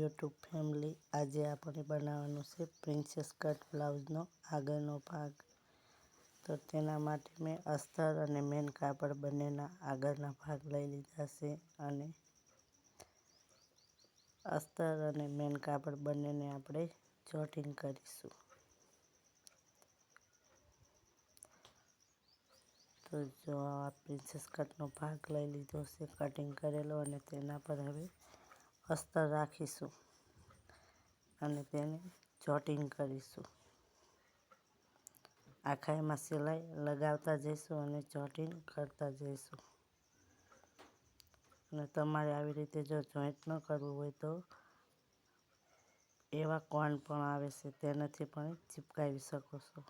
YouTube family. આજે આપણે બનાવવાનું છે પ્રિન્સેસ કટ બ્લાઉઝનો આગળનો ભાગ. તો તેના માટે મેં અસ્તર અને મેન કાપડ બંનેના આગળના ભાગ લઈ લીધા છે અને અસ્તર અને મેન કાપડ બંનેને આપણે જોટિંગ કરીશું. તો જો આ પ્રિન્સેસ કટનો ભાગ લઈ લીધો છે, કટિંગ કરેલો અને તેના પર હવે અસ્તર રાખીશું અને તેને જોટિંગ કરીશું. આખા એમાં સિલાઈ લગાવતા જઈશું અને જોટિંગ કરતા જઈશું. અને તમારે આવી રીતે જો જોઈન્ટ ન કરવું હોય તો એવા કોન પણ આવે છે તેનાથી પણ ચીપકાવી શકો છો.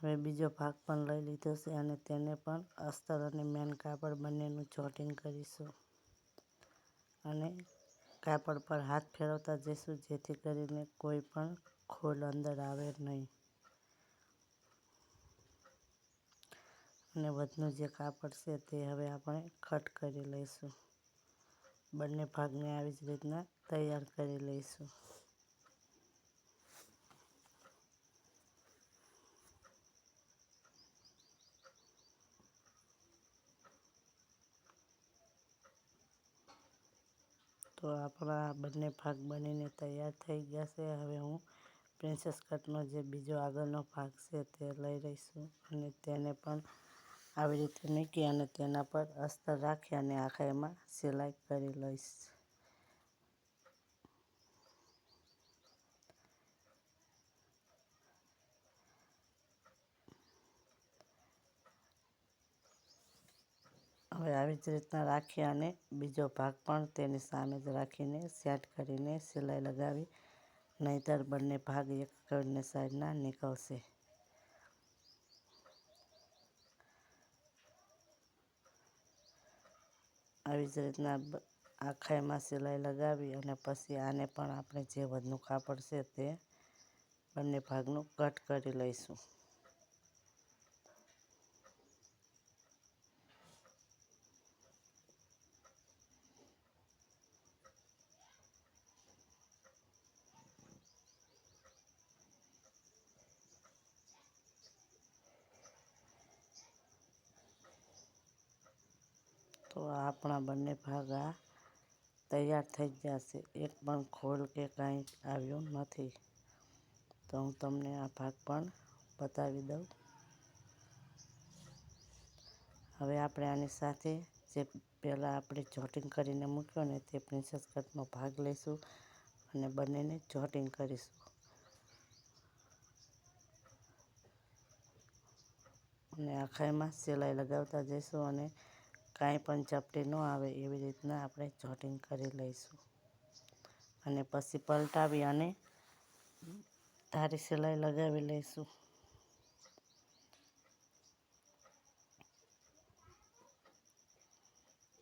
હવે બીજો ભાગ પણ લઈ લીધો છે અને તેને પણ અસ્તર અને મેન કાપડ બંનેનું ચોટિંગ કરીશું. અને કાપડ પર હાથ ફેરવતા જઈશું, જેથી કરીને કોઈ પણ ખોલ અંદર આવે નહીં. અને વધનું જે કાપડ છે તે હવે આપણે કટ કરી લઈશું. બંને ભાગને આવી જ રીતના તૈયાર કરી લઈશું. તો આપણા બંને ભાગ બનીને તૈયાર થઈ ગયા છે. હવે હું પ્રિન્સેસ કટનો જે બીજો આગળનો ભાગ છે તે લઈ રહીશું અને તેને પણ આવી રીતે મૂકી અને તેના પર અસ્તર રાખી અને આખા એમાં સિલાઈ કરી લઈશ. હવે આવી જ રીતના રાખી અને બીજો ભાગ પણ તેની સામે જ રાખીને સેટ કરીને સિલાઈ લગાવી, નહીંતર બંને ભાગ એક બંને સાઈડના નીકળશે. આવી જ રીતના આખાઈમાં સિલાઈ લગાવી અને પછી આને પણ આપણે જે વધનું કાપડ છે તે બંને ભાગનું કટ કરી લઈશું તો આપણા બંને ભાગ તૈયાર થઈ જશે. એક પણ ખોલ કે કાંઈ આવ્યું નથી. તો હું તમને આ ભાગ પણ બતાવી દઉં. હવે આપણે આની સાથે જે પહેલાં આપણે જોટિંગ કરીને મૂક્યો ને તે પ્રિન્સેસ કટનો ભાગ લઈશું અને બંનેને જોટિંગ કરીશું. અને આખાઈમાં સિલાઈ લગાવતા જઈશું અને કાંઈ પણ ચપટી ન આવે એવી રીતના આપણે જોટિંગ કરી લઈશું. અને પછી પલટાવી અને ધારી સિલાઈ લગાવી લઈશું.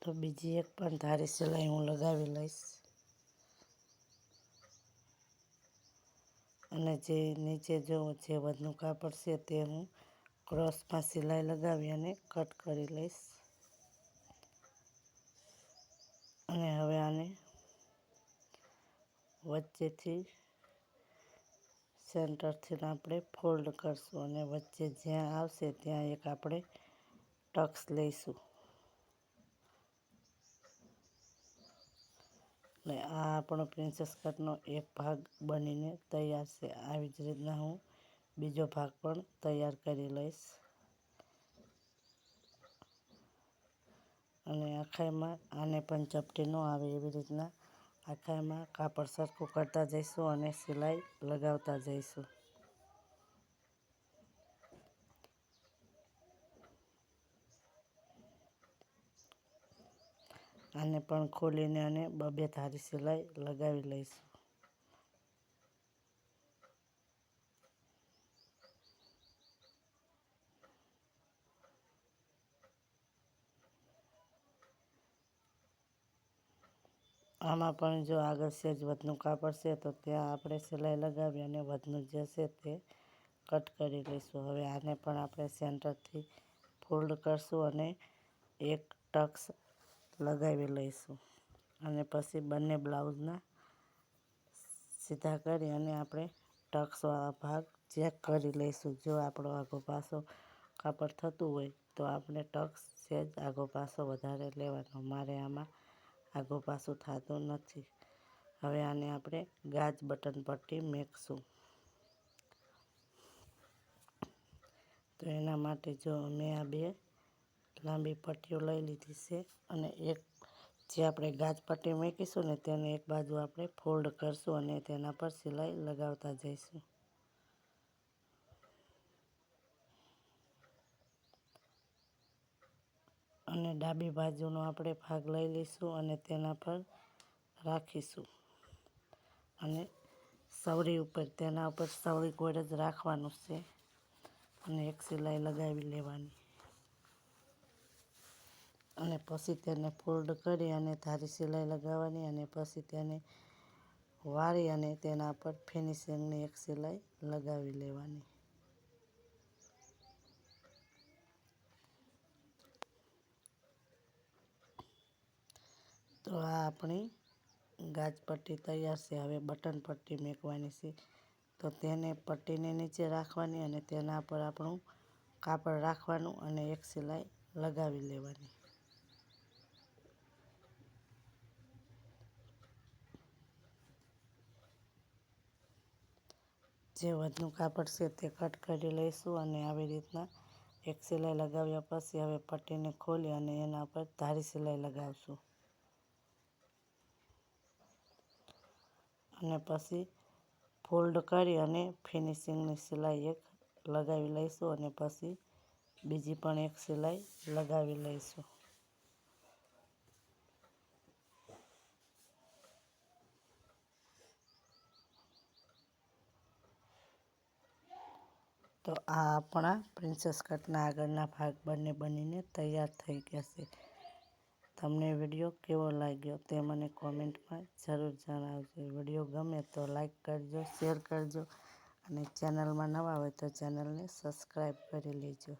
તો બીજી એક પણ ધારી સિલાઈ હું લગાવી લઈશ. અને જે નીચે જો જે વધનું કાપડ છે તે હું ક્રોસમાં સિલાઈ લગાવી અને કટ કરી લઈશ. અને વચ્ચેથી સેન્ટરથી આપણે ફોલ્ડ કરશું અને વચ્ચે જ્યાં આવશે ત્યાં એક આપણે ટક્સ લઈશું. ને આ આપણો પ્રિન્સેસ કટનો એક ભાગ બનીને તૈયાર છે. આવી જ રીતના હું બીજો ભાગ પણ તૈયાર કરી લઈશ. અને આખામાં આને પણ ચપટી ન આવે એવી રીતના આખામાં કાપડ સરખું કરતા જઈશું અને સિલાઈ લગાવતા જઈશું. આને પણ ખોલીને અને બબે ધારી સિલાઈ લગાવી લઈશું. આમાં પણ જો આગળ સેજ વધનું કાપડ છે તો ત્યાં આપણે સિલાઈ લગાવી અને વધનું જે છે તે કટ કરી લઈશું. હવે આને પણ આપણે સેન્ટરથી ફોલ્ડ કરશું અને એક ટક્સ લગાવી લઈશું. અને પછી બંને બ્લાઉઝના સીધા કરી અને આપણે ટક્સવાળા ભાગ ચેક કરી લઈશું. જો આપણો આગો પાસો કાપડ થતું હોય તો આપણે ટક્સ સેજ આગો પાસો વધારે લેવાનો. મારે આમાં આગો પાછું થતું નથી. હવે આને આપણે ગાજ બટન પટ્ટી મેકશું. તો એના માટે જો મેં આ બે લાંબી પટ્ટીઓ લઈ લીધી છે અને એક જે આપણે ગાજ પટ્ટી મૂકીશું ને તેને એક બાજુ આપણે ફોલ્ડ કરશું અને તેના પર સિલાઈ લગાવતા જઈશું. અને ડાબી બાજુનો આપણે ભાગ લઈ લઈશું અને તેના પર રાખીશું. અને સવરી ઉપર, તેના ઉપર સવરી કોડ જ રાખવાનું છે. અને એક સિલાઈ લગાવી લેવાની. અને પછી તેને ફોલ્ડ કરી અને ધારી સિલાઈ લગાવવાની અને પછી તેને વાળી અને તેના પર ફિનિશિંગની એક સિલાઈ લગાવી લેવાની. તો આ આપણી ગાજ પટ્ટી તૈયાર છે. હવે બટન પટ્ટી મેકવાની છે. તો તેને પટ્ટીને નીચે રાખવાની અને તેના પર આપણું કાપડ રાખવાનું અને એક સિલાઈ લગાવી લેવાની. જે વધનું કાપડ છે તે કટ કરી લઈશું અને આવી રીતના એક સિલાઈ લગાવ્યા પછી હવે પટ્ટીને ખોલી અને એના પર ધારી સિલાઈ લગાવશું. અને પછી ફોલ્ડ કરી અને ફિનિશિંગની સિલાઈ એક લગાવી લઈશું અને પછી બીજી પણ એક સિલાઈ લગાવી લઈશું. તો આ આપણા પ્રિન્સેસ કટના આગળના ભાગ બંને બનીને તૈયાર થઈ ગયા છે. તમને વીડિયો કેવો લાગ્યો તે મને કોમેન્ટમાં જરૂર જણાવજો. વીડિયો ગમે તો લાઈક કરજો, શેર કરજો અને ચેનલમાં નવા હોય તો ચેનલને સબસ્ક્રાઈબ કરી લેજો.